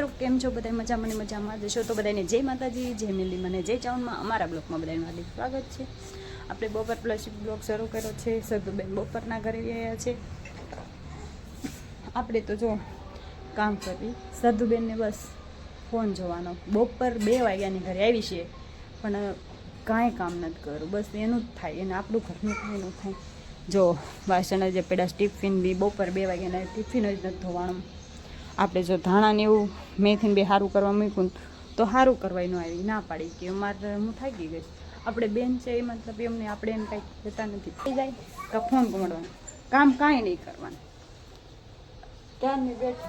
મિત્રો, કેમ છો? બધા મજા મને મજામાં જશો તો બધાને જય માતાજી, જય મિલી, મને જય ચાવનમાં અમારા બ્લોગમાં બધાને હાર્દિક સ્વાગત છે. આપણે બપોર પ્લસ બ્લોગ શરૂ કર્યો છે. સગબેન બપોરના ઘરે ગયા છે. આપણે તો જો કામ કરવી. સધુબેનને બસ ફોન જોવાનો. બપોર બે વાગ્યાની ઘરે આવી છે. પણ કાંઈ કામ નથી કરું બસ એનું જ થાય. એને આપણું ઘરનું કાંઈ ન થાય. જો વાસણ જે પેલા ટિફિન બી બપોર બે વાગ્યાના ટિફિન જ નથી ધોવાનું. આપણે જો ધાણાને એવું મેથીને બે સારું કરવા મૂક્યું તો સારું કરવાય ન આવી, ના પાડી કે અમારે હું થાકી ગઈ. આપણે બેન છે એ મતલબ એમને આપણે એમ કાંઈ જતા નથી. થઈ જાય તો ફોન કમાડવાનો કામ કાંઈ નહીં કરવાનું. ક્યારની બેઠ,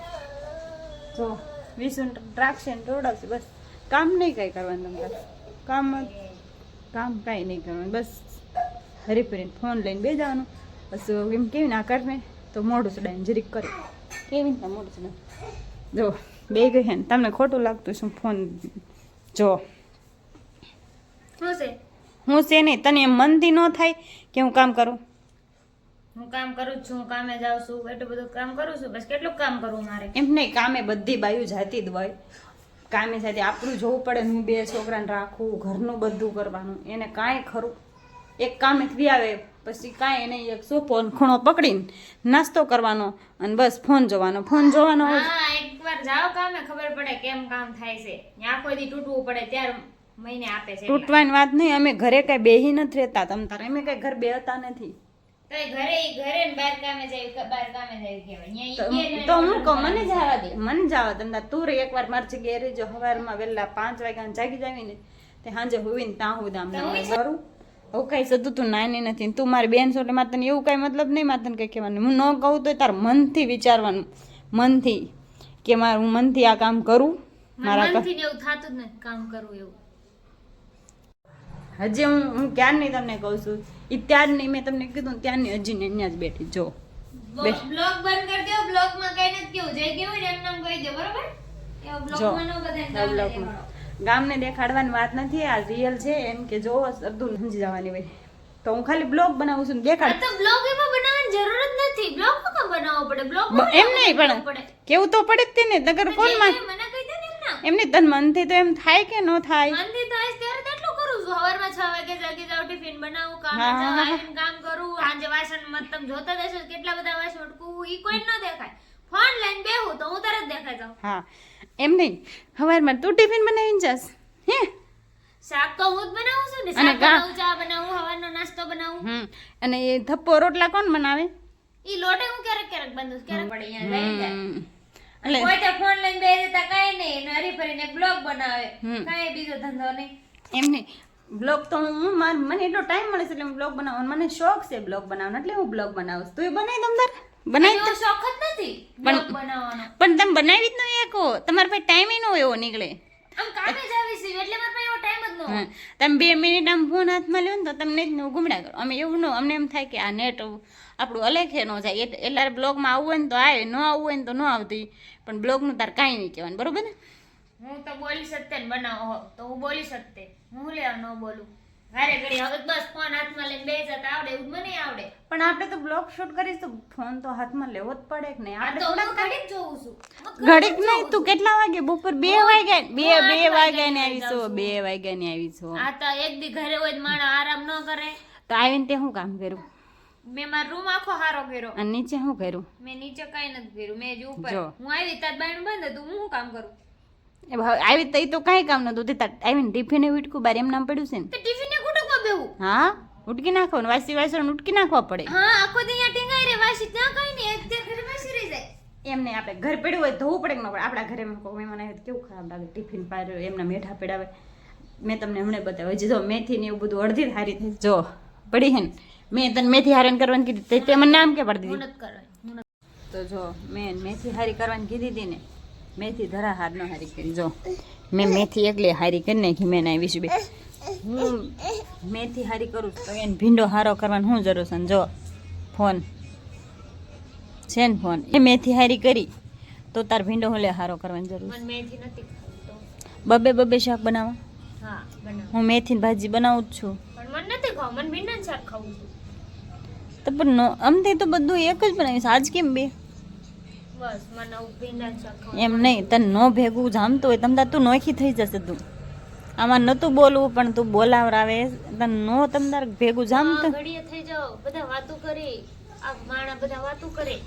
જો, વિસુન દ્રાક્ષે ને તોડાવશે બસ. કામ નહીં કાંઈ કરવાનું તમારે. કામ કામ કાંઈ નહીં કરવાનું. બસ. હરીફરીને ફોન લઈને બે જવાનું બસ, એમ કેવી ના કરને, તો મોઢું ચડાવીને જરીક કરે. કેવી રીતના ચડાવે જો બે ગઈ હે ને તમને ખોટું લાગતું શું ફોન જો. શું છે? હું છે નહીં તને એમ મનથી ન થાય કે હું કામ કરું? હું કામ કરું જ છું હું કામે જાઉં છું એટલું બધું કામ કરું છું બસ કેટલું કામ કરવું મારે? એમ નહીં કામે બધી બાયું જાતી જ હોય. કામે સાથે આપણું જોવું પડે હું બે છોકરાને રાખવું ઘરનું બધું કરવાનું એને કાંઈ ખરું. એક કામેથી આવે પછી કાંઈ એને એક સોફો ખૂણો પકડીને નાસ્તો કરવાનો અને બસ ફોન જોવાનો. ફોન જોવાનો હા એકવાર જાઓ કામે ખબર પડે કેમ કામ થાય છે. કોઈ દી તૂટવું પડે ત્યારે મહિને આપે છે. તૂટવાની વાત નહીં અમે ઘરે કાંઈ બેહી નથી રહેતા તમ તારે અમે કાંઈ ઘર બેહતા નથી. ઘરે ઘરે બહાર કામે જાય બહાર કામે જાય કહેવાય. ન્યા ઈ તો કે ને તો હું કહું મને જવા દે મને જવા દે. તું રે એકવાર મારી જગ્યાએ રહેજો સવારમાં વહેલા પાંચ વાગ્યાને જાગી જાવી ને તે સાંજે હુઈને ત્યાં હું દામ કરું? એવું કાંઈ સતું તું નાની નથી તું મારી બેન છો એટલે મારે તને એવું કાંઈ મતલબ નહીં મારે તને કંઈ કહેવાનું. હું ન કહું તો તાર મનથી વિચારવાનું. મનથી કે મારે હું મનથી આ કામ કરું. મારા એવું થતું જ કામ કરવું એવું. હજી હું હું ક્યારની તમને કહું છું? એ ત્યારની મેં તમને કીધું ત્યારની હજી ને અહીંયા જ બેઠી. જો. બ્લોગ બંધ કરી દો. બ્લોગમાં કઈ નથી કેવું. જે કેવું એમ નામ કહી દો બરોબર? જો. બ્લોગમાં. ગામને દેખાડવાની વાત નથી આ રિયલ છે. એમ કે જો અબ્દુલ સમજી જવાની હોય. તો હું ખાલી બ્લોગ બનાવું છું દેખાડ. તો બ્લોગ એમાં બનાવવાની જરૂર જ નથી. બ્લોગમાં કેમ બનાવવો પડે? બ્લોગ એમ નહીં પણ કેવું તો પડે જ તેને નગર એમ ના એમની. તન મનથી તો એમ થાય કે ન થાય? મનથી થાય ત્યારે એટલું કરું છું. સવારમાં 6 વાગે જાગી જાવ ટિફિન બનાવું કામ જાવ. કામ કરું આજે વાસણ મત તમે જોતા દેશો કેટલા બધા વાસણ ઉટકું ઈ કોઈ ન દેખાય. ફોન લઈને બેહું તો હું તરત દેખાઈ જાઉં. હા. એમ નહીં. હવારમાં તું ટિફિન બનાવીને જાસ હે? શાક તો હું જ બનાવું છું ને? શાક બનાવું ચા બનાવું હવાનો નાસ્તો બનાવું. હમ. અને એ ધપ્પો રોટલા કોણ બનાવે? ઈ લોટે હું ક્યારેક ક્યારેક બંધ ક્યારેક પડે અહીંયા લઈ જાય. કોઈ તો ફોન લઈને બેસી દેતા કાંઈ નહીં. ને હરી ફરીને બ્લોગ બનાવે. હમ. કાંઈ બીજો ધંધો નહીં. એમ નહીં. બ્લોગ તો હું માર મને એટલો ટાઈમ મળે છે એટલે હું બ્લોગ બનાવવાનો. મને શોખ છે બ્લોગ બનાવવાનો. એટલે હું બ્લોગ બનાવું છું. તું એ બનાવી દમ તાર બનાવી શોખ જ નથી બનાવવાનો. પણ તમે બનાવી જ નહીં એકો તમારા પાસે ટાઈમ નો એવો નીકળે. આમ કામે જ આવી છીએ એટલે મારા પાસે એવો ટાઈમ જ ન હોય. તમે બે મિનિટ આમ ફોન હાથમાં લ્યો ને તો તમને જ ગુમડા કરો. અમે એવું ન અમને એમ થાય કે આ નેટ આપણું અલેખે ન જાય. એટલે બ્લોગમાં આવવું હોય ને તો આવે ન આવવું હોય ને તો ન આવતી. પણ બ્લોગનું તાર કાંઈ નહીં કહેવાનું. બરોબર ને? હું તો બોલી શકતે બનાવો તો હું બોલી શકતે હું લે ન બોલું. વારે ઘડી હવે બસ ફોન હાથમાં લઈને બે જતા આવડે એવું મને આવડે. પણ આપણે તો બ્લોગ શૂટ કરીશ તો ફોન તો હાથમાં લેવો જ પડે કે નહીં? આપણે તો હું ઘડી જોઉં છું. હું ઘડીક નહીં તું કેટલા વાગે? બપોર બે વાગે બે બે વાગે ને આવી છો બે વાગે ને આવી છો આ તો એક દી ઘરે હોય તો માણસ આરામ ન કરે. તો આવીને તે શું કામ કર્યું મેં મારો રૂમ આખો હારો કર્યો. અને નીચે શું કર્યું મેં નીચે કઈ નથી કર્યું મેં જ ઉપર. હું આવી તાર બાયણું બંધ હતું હું શું કામ કરું? એ આવી તઈ તો કઈ કામ નતું તે આવીને ટિફિન ઉટકું બાર એમ નામ પડ્યું છે ને? ટિફિને બેહું હા? ઉટકી નાખવાનું વાસી વાસણ ઉટકી નાખવા પડે. હા આખો દી અહીંયા ટીંગાઈ રે વાસી ત્યાં કઈ નહીં અત્યારે ઘરે વાસી રહી જાય. એમને આપણે ઘર પડ્યું હોય ધોવું પડે કે ન પડે? આપણા ઘરે મહેમાન આવે કેવું ખરાબ લાગે ટિફિન પાર એમના મેઠા પડાવે. મેં તમને હમણાં બતાવ્યું હજી જો મેથી ને એવું બધું અડધી હારી થઈ જો પડી હે ને. મેં તને મેથી હારણ કરવાની કીધી તે- તે મને નામ કે પાડી દીધી? તો જો મેં મેથી હારી કરવાની કીધી હતી ને મેથી ધરા હાર ન હારી કરી જો. મેં મેથી એકલી હારી કરી નાખી મેં ના આવીશું બે. હું મેથી હારી કરું તો એને ભીંડો હારો કરવાનું શું જરૂર છે ને? જો ફોન. છે ને ફોન? એ મેથી હારી કરી તો તાર ભીંડો હોલે હારો કરવાની જરૂર મેથી બબે બબે શાક બનાવો. હું મેથીની ભાજી બનાવું જ છું. તો પણ નો- આમથી તો બધું એક જ બનાવીશ. આજ કેમ બે. એમ નહીં તને નો ભેગું જામતું હોય તમ તાર તું નોખી થઈ જશે તું. આમાં નતું બોલવું પણ તું બોલાવરાવે. તને નો તમદાર ભેગું જામતું થઈ જાવ બધા વાતો કરી. માણા બધા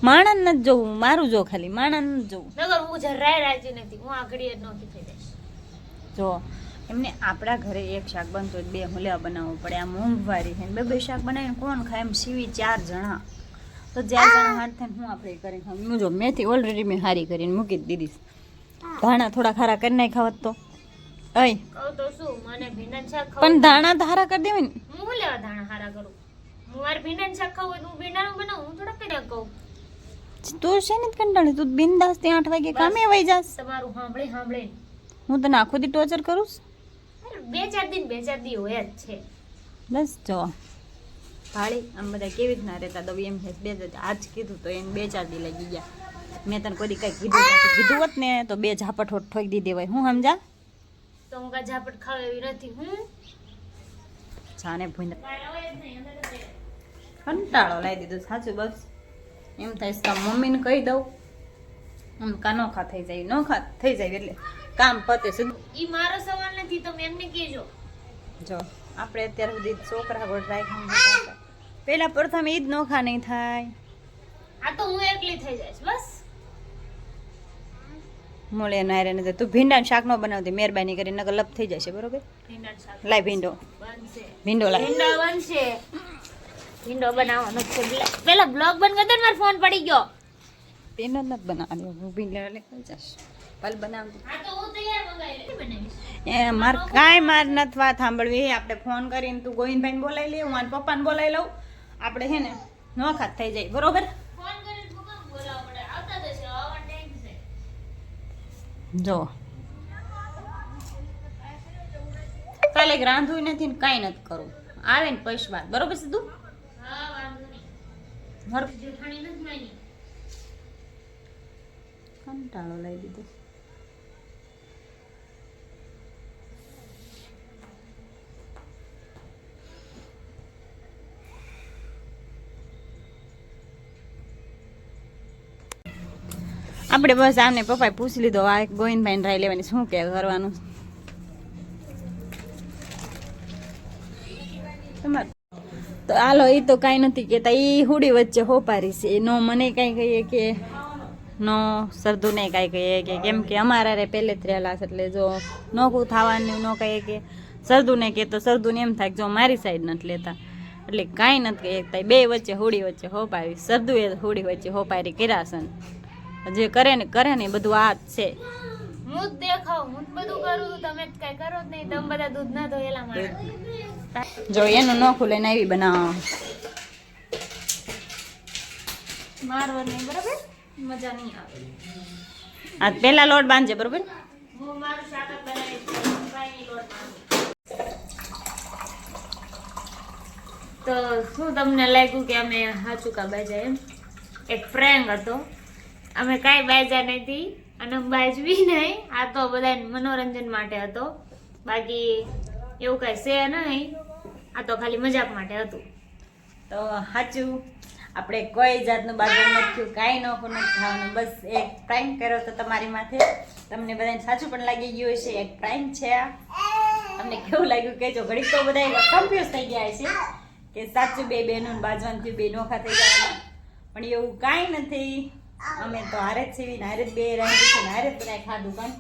માણસ નથી જોવું મારું જો ખાલી માણસ નથી જોવું. નગર હું જરાય રાજી નથી. હું આ ઘડીએ જ નોખી થઈ જઈશ. જો એમને આપણા ઘરે એક શાક બનતો બે હુલિયા બનાવવું પડે. આ મોંઘવારી છે બે બે શાક બનાવીને કોણ ખાય? એમ સીવી ચાર જણા. તો ચાર જણા હાથ થઈને હું આપણે કરી હું જો મેથી ઓલરેડી મેં હારી કરીને મૂકી દીધી. ધાણા થોડા ખારા કરી નાખ્યા હોત તો. અય કહું તો શું મને ભીંડા શાક પણ ધાણા તો હારા કરી દેવાય ને. હું લેવા ધાણા હારા કરું? હું મારે ભીંડા શાક ખાવું હોય તો હું ભીંડાનું બનાવું હું થોડા કર્યા કહું. તું છે ને કંટાળી તું બિંદાસથી આઠ વાગે કામે વહી જાસ તમારું સાંભળે સાંભળે. હું તને આખો દી ટોર્ચર કરું છું? બે ચાર દિન બે ચાર દી હોય જ છે. બસ જો. ભાળી આમ બધા કેવી રીતના રહેતા દઉં એમ છે. બે જ આજ કીધું તો એને બે ચાર દી લાગી ગયા. મેં તને કોઈ દી કઈ કીધું. કીધું હોત ને તો બે ઝાપટ ઠોકી દીધી હોય હું સમજા? તો હું કાંઈ ઝાપટ ખાવ એવી નથી હું? જ રહે. કંટાળો લાવી દીધો સાચું બસ. એમ થાય તો મમ્મીને કહી દઉં. આમ કા નોખા થઈ જાય નોખા થઈ જાય એટલે કામ પતે સુધી ઈ મારો સવાલ નથી તમે એમને કહેજો. જો આપણે અત્યાર સુધી છોકરા ગોળ રાખ્યા પહેલા પ્રથમ ઈ જ નોખા નહીં થાય. આ તો હું એકલી થઈ જઈશ બસ. મોળે નાયરે ને તું ભીંડાનું શાક ન બનાવતી મહેરબાની કરીને નકર લપ થઈ જશે બરોબર? લાય ભીંડો. ભીંડો લાય. ભીંડો બનશે. ભીંડો બનાવવાનો છે. પેલા બ્લોગ બંધ કરી ને મારો ફોન પડી ગયો. પેનો નથી બનાવવાનો હું ભીંડો ખાઈ જશ. પલ બનાવતી એ માર કાંઈ માર નથી વાત સાંભળવી. આપણે ફોન કરીને તું ગોવિંદભાઈને બોલાવી લે હું મારા પપ્પાને બોલાવી લઉં. આપણે હે ને નોખા થઈ જાય બરોબર? ફોન કરીને શું કામ બોલાવવા પડે આવતા જશે આવવાનો ટાઈમ છે જો. કાલે રાંધવું નથી ને કાંઈ નથી કરું. આવે ને પૈસા વાત બરોબર સીધું કંટાળો લઈ દીધો. આપણે બસ આને પપ્પાએ પૂછી લીધો, આ ગોવિંદભાઈ રાય લેવાની, શું કે કરવાનું? તો હાલો એ તો કાંઈ નથી કહેતા એ હુડી વચ્ચે હોપારી છે. નો મને કાંઈ કહીએ કે, નો સરદુને કાંઈ કહીએ કે, કેમ કે અમારા રે પહેલેથી રહેલા છે, એટલે જો નોખું થવાનું, ન કહીએ કે, સરદુને કે તો સરદુને એમ થાય કે જો મારી સાઈડ નથી લેતા. એટલે કાંઈ નથી કહીએ બે વચ્ચે હોડી વચ્ચે હોપારી, સરદુએ હોડી વચ્ચે હોપારી કર્યા છે. જે કરે ને કરે ને બધું આ જ છે. હું જ દેખાવ હું જ બધું કરું તમે કઈ કરો જ નહીં. તમે બધા દૂધ ના ધોયેલા માણસ. જો એનું નોખું લઈને આવી બનાવો મારવા નહીં બરાબર? મજા નહીં આવે. આ પહેલા લોટ બાંધજે બરોબર? હું મારું શાક બનાવી કાંઈ લોટ તો શું તમને લાગ્યું કે અમે હાચુકા બાજા એમ? એક પ્રેંગ હતો. અમે કાંઈ બાજા નથી અને બાજવી નહીં. આ તો બધા મનોરંજન માટે હતો. બાકી એવું કાંઈ છે નહીં. આ તો ખાલી મજાક માટે હતું. તો સાચું આપણે કોઈ જાતનું બાજુ નથી કાંઈ નોખું નથી ખાવાનું બસ એક પ્રાઇમ કર્યો તો તમારી માથે. તમને બધાને સાચું પણ લાગી ગયું હશે. એક પ્રાઇમ છે આ. તમને કેવું લાગ્યું કહેજો. ઘડીક તો બધા કન્ફ્યુઝ થઈ ગયા છે કે સાચું બે બહેનો બાજવાનું થયું, બે નોખા થઈ ગયા. પણ એવું કાંઈ નથી. અમે તો હારે જ સીવીને હારે જ બે રાંધી છે હારે જ બનાવી ખાધું પણ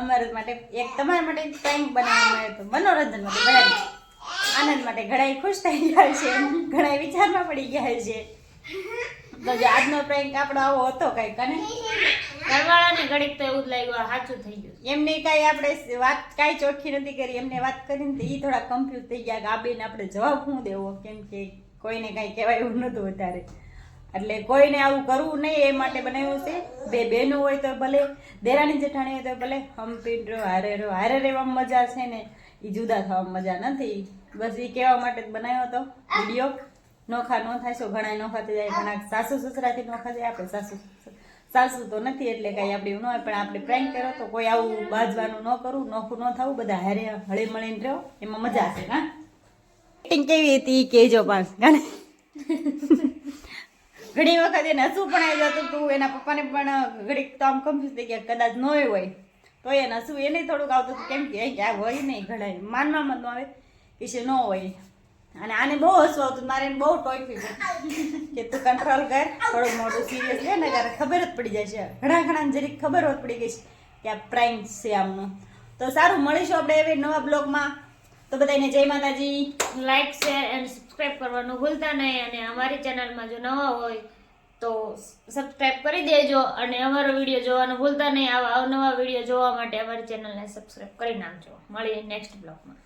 અમારા માટે એક તમારા માટે ટાઈમ બનાવવામાં આવ્યો તો મનોરંજન માટે બનાવી આનંદ માટે ઘણા ખુશ થઈ ગયા છે ઘણા વિચારમાં પડી ગયા છે. તો જે આજનો પ્રેન્ક આપણો આવો હતો કઈ કને ઘરવાળાને ઘડીક તો એવું જ લાગ્યું સાચું થઈ ગયું. એમને કાંઈ આપણે વાત કાંઈ ચોખ્ખી નથી કરી એમને વાત કરીને તો એ થોડા કન્ફ્યુઝ થઈ ગયા કે આ બેન આપણે જવાબ શું દેવો? કેમ કે કોઈને કાંઈ કહેવાય એવું નહોતું વધારે એટલે કોઈને આવું કરવું નહીં, એ માટે બનાવ્યું છે. બે બહેનો હોય તો ભલે, દેરાણી જેઠાણી હોય તો ભલે હમ્પી રહો હારે રહો હારે રહેવામાં મજા છે ને એ જુદા થવામાં મજા નથી. બસ એ કહેવા માટે જ બનાવ્યો હતો વીડિયો. નોખા ન થાય છો ઘણા નોખા થઈ જાય ઘણા સાસુ સસરાથી નોખા જાય, આપણે સાસુ સાસુ તો નથી, એટલે કાંઈ આપણે એવું ન હોય, પણ આપણે પ્રેન્ક કર્યો તો કોઈ આવું બાજવાનું ન કરવું નોખું ન થવું, બધા હારે હળે મળીને રહો એમાં મજા છે, હા. કેવી હતી કેજો પાસ ગાને. ઘણી વખત એને હસવું પણ આવી જતું હતું એના પપ્પાને પણ ઘડીક તો આમ કન્ફ્યુઝ થઈ ગયા કદાચ ન હોય તો એને હસવું એને થોડુંક આવતું હતું કેમ કે આ હોય નહીં ઘડાય માનવામાં ન આવે કે ન હોય. અને આને બહુ હસવું આવતું, મારે બહુ ટોક્યું કે તું કંટ્રોલ કર, થોડું મોટું સિરિયસ લે ને ત્યારે ખબર જ પડી છે. ઘણા ઘણા જરીક ખબર જ પડી ગઈ છે કે આ પ્રાઇમ છે આમનું. તો સારું, મળીશું આપણે એવી નવા બ્લોગમાં. તો બધાને જય માતાજી. લાઈક શેર એન્ડ સબસ્ક્રાઇબ કરવાનું ભૂલતા નહીં અને અમારી ચેનલમાં જો નવા હોય તો સબસ્ક્રાઈબ કરી દેજો અને અમારો વીડિયો જોવાનું ભૂલતા નહીં. આવા અવનવા વીડિયો જોવા માટે અમારી ચેનલને સબસ્ક્રાઈબ કરી નાખજો. મળીએ નેક્સ્ટ બ્લોગમાં